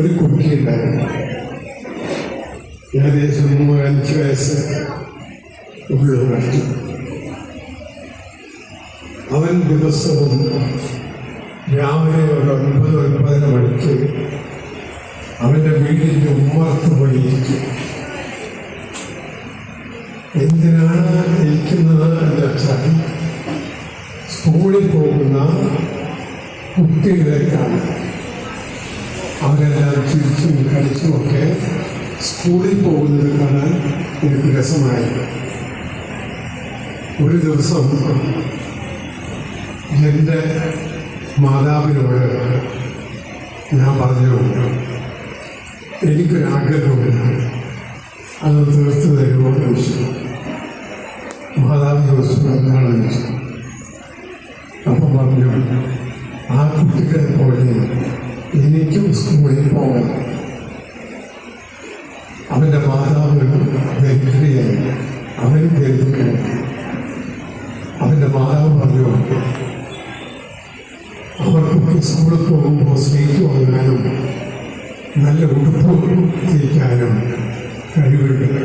ഒരു കുട്ടിയുണ്ടായിരുന്നു ഏകദേശം മൂന്ന് അഞ്ച് വയസ്സ് ഉള്ളവർക്ക് അവൻ ദിവസവും രാവിലെ ഒരു ഒൻപത് ഒൻപതര മണിക്ക് അവന്റെ വീടിന്റെ ഉമ്മർത്ത് പോയിരിക്കും. എന്തിനാണ് ഇരിക്കുന്നത് എന്ന് വെച്ചാൽ സ്കൂളിൽ പോകുന്ന കുട്ടികളെക്കാണ് അവരെല്ലാം ചിരിച്ചും കളിച്ചുമൊക്കെ സ്കൂളിൽ പോകുന്നത് കാണാൻ എനിക്ക് രസമായി. ഒരു ദിവസം എന്റെ മാതാവിനോട് ഞാൻ പറഞ്ഞു എനിക്കൊരാഗ്രഹമുണ്ട്. അത് തീർത്തു തരുമോ ചോദിച്ചു. മാതാവ് ചോദിച്ചു എന്താണെന്ന് ചോദിച്ചു അപ്പം പറഞ്ഞു ആ കുട്ടികളെ പോലെ എനിക്കും സ്കൂളിൽ പോകണം. അവന്റെ മാതാവ് ദരിദ്രയായി അവനും ദരിദ്രയായി അവന്റെ മാതാവ് പറഞ്ഞു അവർക്കൊക്കെ സ്കൂളിൽ പോകുമ്പോൾ സ്നേഹിച്ചു വാങ്ങാനും നല്ല ഉടുപ്പ് തേക്കാനും കഴിവുണ്ട്.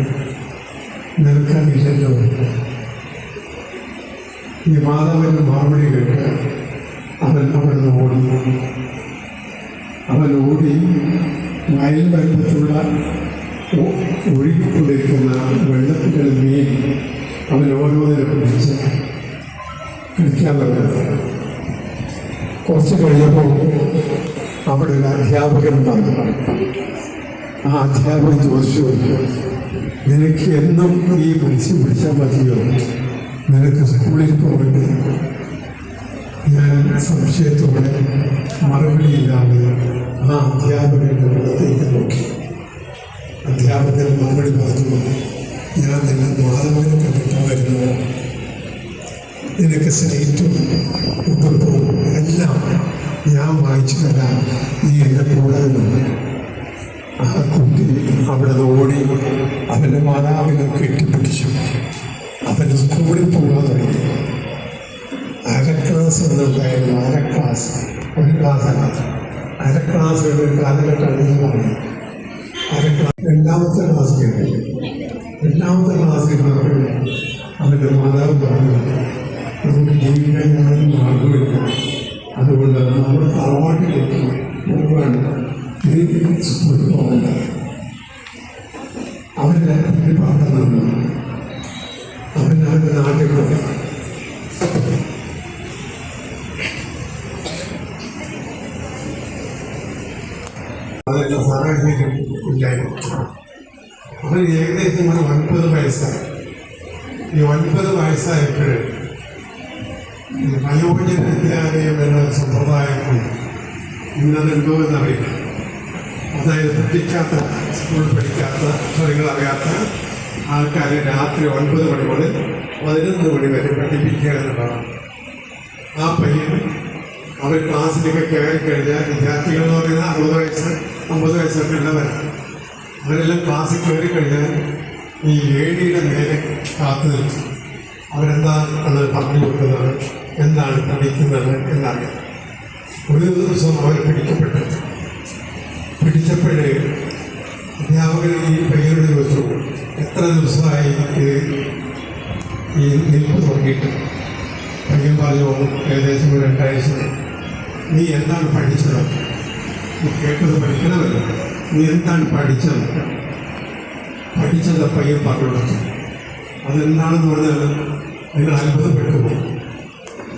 നിൽക്കാനില്ലല്ലോ ഈ മാതാവിന്റെ മറുപടി കേട്ട് അവൻ അവിടെ നിന്ന് ഓടി അവൻ ഓടി വയൽ വരുമ്പത്തുള്ള ഒഴുകിക്കൊണ്ടിരിക്കുന്ന വെള്ളത്തിന്റെ മീൻ അവൻ ഓരോന്നിനെ പിടിച്ച് കഴിക്കാൻ തുടങ്ങി. കുറച്ച് കഴിഞ്ഞപ്പോൾ അവിടെ ഒരു അധ്യാപകൻ വന്നു. ആ അധ്യാപകൻ ചോദിച്ചു നിനക്ക് എന്നും ഈ മത്സ്യം പിടിച്ചാൽ മതിയോ? നിനക്ക് സ്കൂളിൽ പോകണ്ടേ? ഞാൻ സംശയത്തോടെ മറുപടിയില്ലാതെ ആ അധ്യാപകന്റെ മുഖത്തേക്ക് നോക്കി. അധ്യാപകൻ മറുപടി പറഞ്ഞു ഞാൻ നിന്നെ മാധവനെ കണ്ടിട്ടായിരുന്നു നിനക്ക് സ്ലേറ്റും ഉടുപ്പും എല്ലാം ഞാൻ വായിച്ചു തരാം. നീ എന്റെ കൂടെ ആ കുട്ടി അവിടെ ഓടി അവന്റെ മാതാവിനെ കെട്ടിപ്പിടിച്ചു. അവൻ സ്കൂളിൽ പോകാൻ തുടങ്ങി. ക്ലാസ് എന്നുണ്ടായിരുന്നു അര ക്ലാസ് ഒരു ക്ലാസ് അല്ല അര ക്ലാസ് ഒരു കാലഘട്ടമാണ് ഞാൻ പറഞ്ഞത് അര ക്ലാസ് രണ്ടാമത്തെ ക്ലാസ് കയറി രണ്ടാമത്തെ ക്ലാസ് കയറിയപ്പോൾ അവന്റെ മാതാവ് പറഞ്ഞു നമുക്ക് ജീവിക്കാൻ അതിന്റെ സാഹചര്യം ഇല്ലായിരുന്നു. അവൻ ഏകദേശം ഒരു ഒൻപത് വയസ്സായി. ഈ ഒൻപത് വയസ്സായപ്പോൾ ഈ വയോജന വിദ്യാലയം എന്ന സമ്പ്രദായം ഇന്നതുണ്ടോ എന്നറിയില്ല. അതായത് പഠിക്കാത്ത സ്കൂൾ പഠിക്കാത്ത അക്ഷരങ്ങൾ അറിയാത്ത ആൾക്കാരെ രാത്രി ഒൻപത് മണി മുതൽ പതിനൊന്ന് മണി വരെ പഠിപ്പിക്കുക എന്നുള്ളതാണ് ആ പയ്യൻ അവർ ക്ലാസ്സിലേക്ക് കയറി കഴിഞ്ഞാൽ വിദ്യാർത്ഥികൾ എന്ന് പറയുന്നത് അറുപത് വയസ്സ് അമ്പത് വയസ്സൊക്കെ ഉള്ളവരാണ് അവരെല്ലാം ക്ലാസ്സിൽ കയറി കഴിഞ്ഞാൽ ഈ ഏടിയുടെ നേരെ കാത്തു നിൽക്കും. അവരെന്താണ് പറഞ്ഞു കൊടുക്കുന്നത്? എന്താണ് പഠിക്കുന്നത് എന്നറിയാം. ഒരു ദിവസം അവർ പിടിക്കപ്പെട്ടു. പിടിച്ചപ്പോഴേ അധ്യാപകർ ഈ പയ്യനോട് ചോദിച്ചു എത്ര ദിവസമായി ഇത് ഈ നിൽപ്പ് തുടങ്ങിയിട്ട്? പയ്യൻ പറഞ്ഞു ഏകദേശം രണ്ടാഴ്ച. നീ എന്താണ് പഠിച്ചത്? കേട്ടത് പഠിക്കണമല്ലോ. നീ എന്താണ് പഠിച്ചത്? പഠിച്ചത് പയ്യൻ പറഞ്ഞു അതെന്താണെന്ന് പറഞ്ഞാൽ നിങ്ങൾ അത്ഭുതപ്പെട്ടു പോകും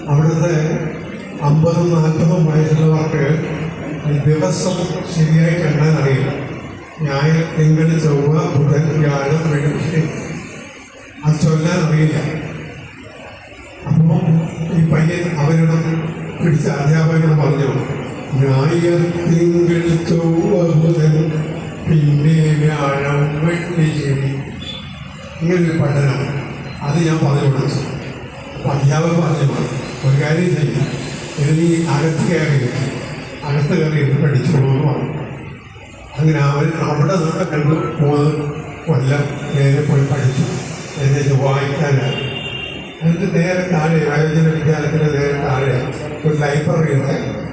അവിടുത്തെ അമ്പതും നാൽപ്പതും വയസ്സുള്ളവർക്ക് ദിവസം ശരിയായി കണ്ടാൽ അറിയില്ല ഞായർ തിങ്കൾ ചൊവ്വ ബുധൻ വ്യാഴം വെള്ളി അത് ചൊല്ലാൻ അറിയില്ല. അപ്പോൾ ഈ പയ്യൻ അവരോട് പിടിച്ച അധ്യാപകർ പറഞ്ഞു ഞായർ തിങ്കൾ ചൊവ്വ ബുധൻ പിന്നെ വ്യാഴം വെള്ളി ശനി ഇങ്ങനൊരു പഠനം. അത് ഞാൻ പറഞ്ഞു കൊടുത്തു. അപ്പം അധ്യാപകർ പറഞ്ഞു ഒരു കാര്യം ചെയ്യും. ഇത് നീ അകത്ത് കയറി അകത്ത് കയറി ഇരുന്ന് പഠിച്ചോളൂ എന്ന് പറഞ്ഞു. അങ്ങനെ അവർ അവിടെ നിന്ന് കണ്ടു മൂന്ന് കൊല്ലം നേരെ പോയി പഠിച്ചു. എന്നിട്ട് വായിക്കാനായി. എന്നിട്ട് നേരെ താഴെ ആയോജന വിദ്യാലയത്തിന്റെ നേരെ താഴെ ഒരു ലൈബ്രറി ഉണ്ട്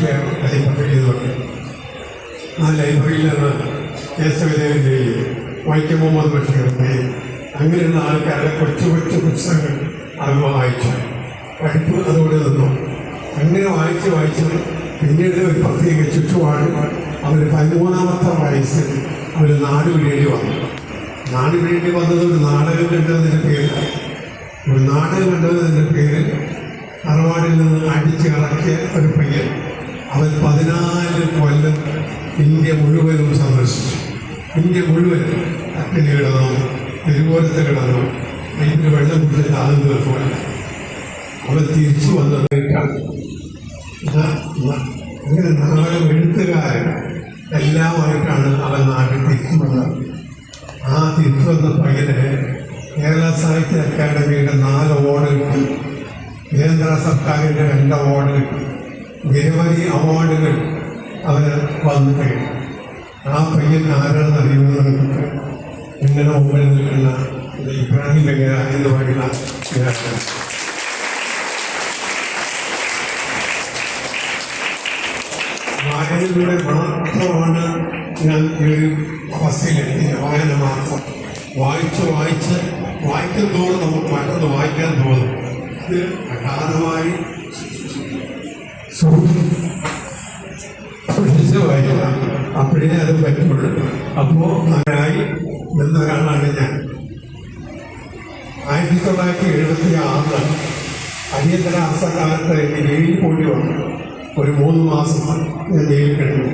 പബ്ലിക് ലൈബ്രറി പറഞ്ഞു ആ ലൈബ്രറിയിൽ നിന്ന് കേശവദേവന്റെയും വൈക്കം മുഹമ്മദ് ബഷീറിന്റെയും അങ്ങനെയുള്ള ആൾക്കാരുടെ കൊച്ചു കൊച്ചു പുസ്തകങ്ങൾ അവർ വായിച്ചു പഠിപ്പ് അതോടെ നിന്നു അങ്ങനെ വായിച്ച് വായിച്ച് പിന്നീട് ഒരു പ്രത്യേക ചുറ്റുപാട് അവർ പതിമൂന്നാമത്തെ വയസ്സിൽ അവർ നാട് വിടേണ്ടി വന്നു നാട് വിടേണ്ടി വന്നത് ഒരു നാടകം കണ്ടതിന്റെ പേര് ഒരു നാടകം കണ്ടതിന്റെ പേരിൽ തറവാടിൽ നിന്ന് അടിച്ചിറക്കിയ ഒരു പയ്യൻ അവൻ പതിനായിരം കൊല്ലം ഇന്ത്യ മുഴുവനും സന്ദർശിച്ചു. ഇന്ത്യ മുഴുവൻ അഗ്നി കിടന്നു തിരുവോരത്തെ കിടന്നു അതിന് വെള്ളം കുടിച്ച് താഴ്ന്നു തീർക്കുമല്ല അവൻ തിരിച്ചു വന്നതായിട്ടാണ് അങ്ങനെ എഴുത്തുകാരൻ എല്ലാമായിട്ടാണ് അവൻ നാട്ടിൽ തിരിച്ചു വന്നത്. ആ തിരിച്ചു വന്ന പകരെ കേരള സാഹിത്യ അക്കാദമിയുടെ നാല് അവാർഡ് കിട്ടി. കേന്ദ്ര സർക്കാരിന്റെ രണ്ട് അവാർഡ് കിട്ടി. നിരവധി അവാർഡുകൾ അവന് വന്നു കഴിഞ്ഞു. ആ പയ്യൻ ആരാണെന്ന് നിങ്ങൾക്ക് നിങ്ങളുടെ മുമ്പിൽ നിൽക്കുന്ന ഇബ്രാഹിം ബംഗര എന്ന് പറയുന്ന. വായനയിലൂടെ മാത്രമാണ് ഞാൻ ഈ ഒരു അവസ്ഥയിലെത്തിയത് വായന മാത്രം വായിച്ച് വായിച്ച് വായിക്കും നമുക്ക് മറ്റൊന്ന് വായിക്കാൻ തോന്നും. ഇത് അഗാധമായി വായിക്കണം അപ്പോഴേ അത് പറ്റുള്ളൂ. അപ്പോ അങ്ങനായി നിന്ന ഒരാളാണ് ഞാൻ. ആയിരത്തി തൊള്ളായിരത്തി എഴുപത്തി ആറ് അടിയന്തര അവസ്ഥക്കാലത്ത് എനിക്ക് ജയിലിൽ പോയി വന്നു. ഒരു മൂന്ന് മാസം ഞാൻ ജയിലിൽ കഴിഞ്ഞു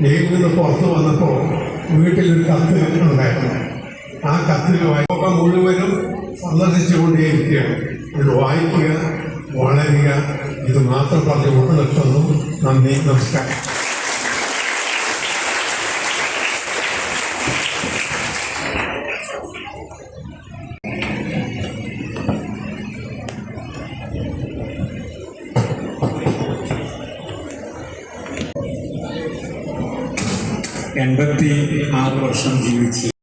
ജയിലിൽ നിന്ന് പുറത്ത് വന്നപ്പോൾ വീട്ടിലൊരു കത്ത് ഉണ്ടായിരുന്നു ആ കത്തിൽ വായിക്കുക മുഴുവനും സന്ദർശിച്ചുകൊണ്ടേയിരിക്കുകയാണ്. ഇത് വായിക്കുക വളരുക ഇത് മാത്രം പറഞ്ഞ് കൊണ്ട് നിർത്തുന്നു. നന്ദി നമസ്കാരം. എൺപത്തി ആറ് വർഷം ജീവിച്ച്.